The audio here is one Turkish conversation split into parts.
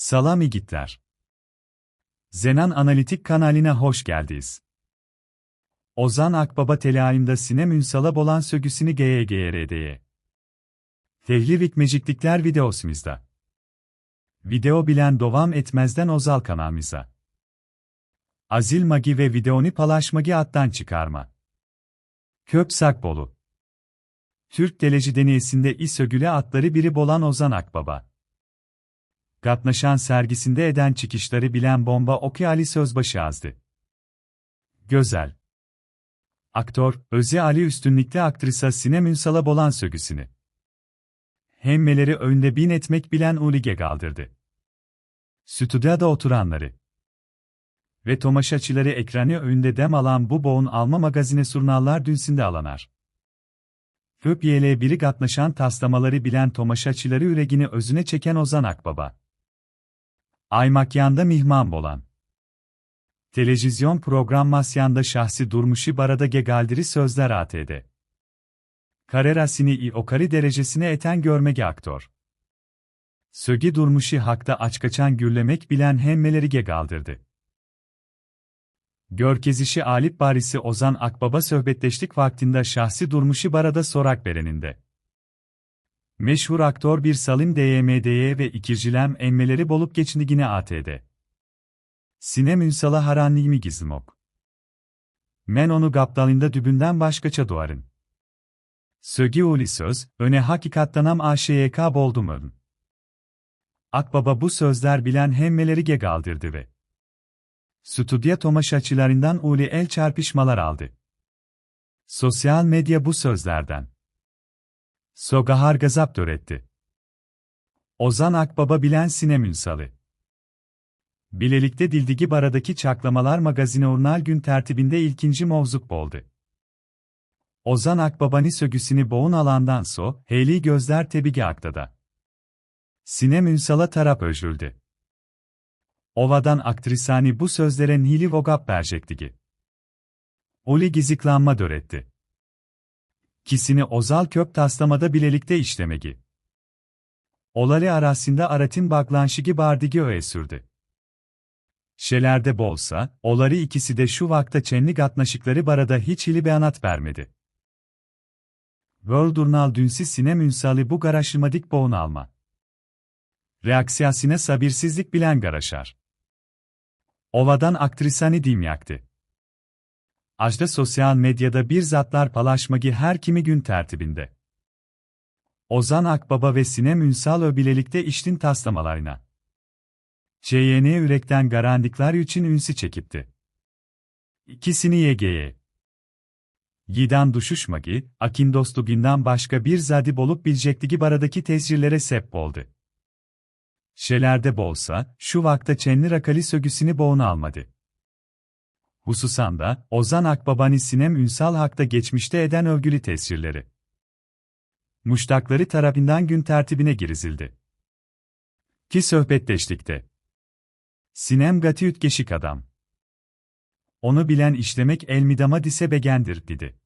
Salam igitler. Zenan Analitik kanalına hoş geldiniz. Ozan Akbaba teleayında Sinem Ünsal'a bolan sögüsünü GYGRD'ye. Tehlil Vikmeciklikler videosumuzda. Video bilen devam etmezden Ozal kanalımıza. Azil Magi ve videonu paylaşmagi attan çıkarma. Köp Sakbolu. Türk Deleci deneyesinde İsögüle atları biri bolan Ozan Akbaba. Katnaşan sergisinde eden çıkışları bilen bomba Oki Ali Sözbaşı azdı. Gözel. Aktör, Özi Ali üstünlükle aktrisa Sinem Ünsal'a bolan sögüsünü. Hemmeleri önde bin etmek bilen Ulige kaldırdı. Stüdyoda oturanları ve tomaşaçıları ekranı önünde dem alan bu boğun alma magazine surnallar dünsünde alanar. Föp YL biri gatnaşan taslamaları bilen tomaşaçıları üregini özüne çeken Ozan Akbaba. Aymakyanda mihman bolan. Televizyon programmasyanda şahsi durmuşu barada gegaldiri sözler ATD. Karerasini i okari derecesine eten görmege aktör. Sögi durmuşu hakta açkaçan gürlemek bilen hemmeleri gegaldırdı. Görkezişi Alip Barisi Ozan Akbaba sohbetleştik vaktinde şahsi durmuşu barada sorak bereninde. Meşhur aktör bir Salim DYMDY ve ikircilem emmeleri bolup geçindigine ATD. Sinem Ünsal'a haranliğimi gizmok. Men onu gaptalında dübünden başkaça doğarın. Sögi uli söz, öne hakikattanam AŞYK boldum Akbaba bu sözler bilen hemmeleri gegaldırdı ve Stüdyo tomaşaçılarından uli el çarpışmalar aldı. Sosyal medya bu sözlerden. Sogahar gazap etti. Ozan Akbaba bilen Sinem Ünsal'ı. Bilelikte Dildigi Bara'daki Çaklamalar magazine urnal gün tertibinde ilkinci mevzuk boldu. Ozan Akbabani sögüsünü boğun alandan so, heyli gözler tebigi aktada. Sinem Ünsal'a tarap öjüldü. Ovadan aktrisani bu sözlere nili vogap verecekti. Oli giziklanma döretti. Kisini ozal köp taslamada bilelikte işlemegi. Olari arasında aratin baklanşigi bardigi öğe sürdü. Şelerde bolsa, olari ikisi de şu vakta çenli gatnaşıkları barada hiç ili beyanat vermedi. World dünsi sinem ünsali bu garaşımadik boğun alma. Reaksiyasine sabirsizlik bilen garaşar. Ovadan aktrisani dim yaktı. Ajda sosyal medyada bir zatlar palaşmagi her kimi gün tertibinde. Ozan Akbaba ve Sinem Ünsal öbilelikte iştin taslamalarına. CYN ürekten garandiklar için ünsi çekipti. İkisini YG'ye. Yidan duşuşmagi, akin dostuginden başka bir zadi bolup bilecektigi baradaki tesirlere sep oldu. Şelerde bolsa, şu vakta çenli rakali sögüsünü boğuna almadı. Hususanda, Ozan Akbabani Sinem Ünsal hakta geçmişte eden övgülü tesirleri. Muştakları tarafından gün tertibine girizildi. Ki sohbetleştikte. Sinem gati ütgeşik adam. Onu bilen işlemek elmidama dise begendir, dedi.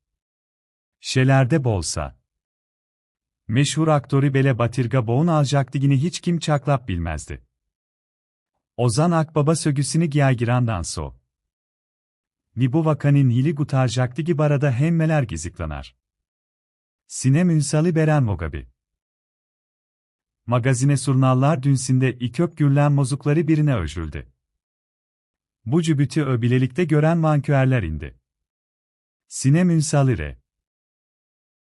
Şelerde bolsa. Meşhur aktörü Bele Batırga boğun alacaktigini hiç kim çaklap bilmezdi. Ozan Akbaba sögüsünü giyaygirandan so. Ni bu vakanın hili gutarjaktigi barada hemmeler giziklanar. Sinem Ünsal'ı Beren Mogabi. Magazine surnallar dünsinde ikök gürlen mozukları birine öjüldü. Bu cübütü öbilelikte gören manküerler indi. Sinem Ünsal'ı re.